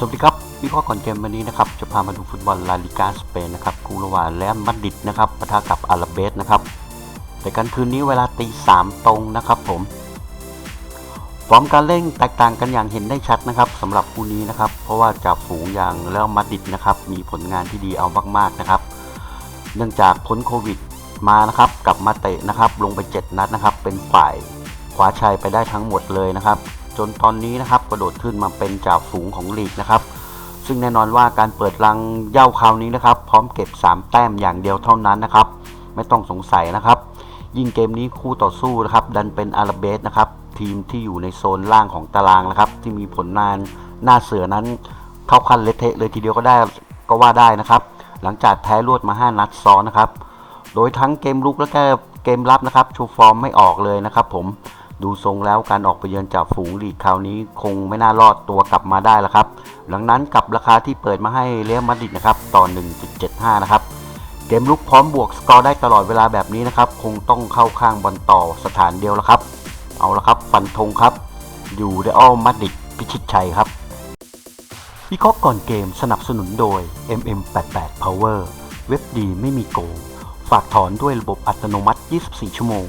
สวัสดีครับวิเคราะห์ก่อนเกมวันนี้นะครับจะพามาดูฟุตบอลลาลิกาสเปนนะครับคู่ระหว่างแรอัลมาดริดนะครับปะทะกับอาราเบสนะครับแต่กันคืนนี้เวลาตีสามตรงนะครับผมฟอร์มการเล่นแตกต่างกันอย่างเห็นได้ชัดนะครับสำหรับคู่นี้นะครับ เพราะว่าจากฝูงอย่างแรอัลมาดริดนะครับมีผลงานที่ดีเอามากๆนะครับ เนื่องจากพ้นโควิดมานะครับกลับมาเตะนะครับลงไป 7 นัดนะครับเป็นฝ่ายคว้าชัยไปได้ทั้งหมดเลยนะครับ จนตอนนี้นะครับกระโดดขึ้นมาเป็นจ่าฝูงของลีกนะครับ ซึ่งแน่นอนว่าการเปิดรังเย่าคราวนี้นะครับ พร้อมเก็บ 3 แต้มอย่างเดียวเท่านั้นนะครับ ไม่ต้องสงสัยนะครับ ยิ่งเกมนี้คู่ต่อสู้นะครับ ดันเป็นอาราเบสนะครับทีมที่อยู่ในโซนล่างของตารางนะครับ ที่มีผลงานหน้าเสือนั้นเข้าขั้นเลเทะเลยทีเดียวก็ได้ก็ว่าได้นะครับ หลังจากแพ้รวดมา 5 นัดซ้อนนะครับ โดยทั้งเกมลุกและก็เกมรับนะครับ ชูฟอร์มไม่ออกเลยนะครับผม ดูทรงแล้วการออกไปเยือนจากฝูงลีกคราวนี้คงไม่น่ารอดตัวกลับมาได้แล้วครับ หลังนั้นกับราคาที่เปิดมาให้เรอัลมาดริดนะครับต่อ 1.75 นะครับ เกมลุกพร้อมบวกสกอร์ได้ตลอดเวลาแบบนี้นะครับ คงต้องเข้าข้างบอลต่อสถานเดียวแล้วครับ เอาละครับฟันธงครับ อยู่เรอัลมาดริดพิชิตชัยครับวิเคราะห์ก่อนเกมสนับสนุนโดย MM88 Power เว็บดีไม่มีโกง ฝากถอนด้วยระบบอัตโนมัติ 24 ชั่วโมง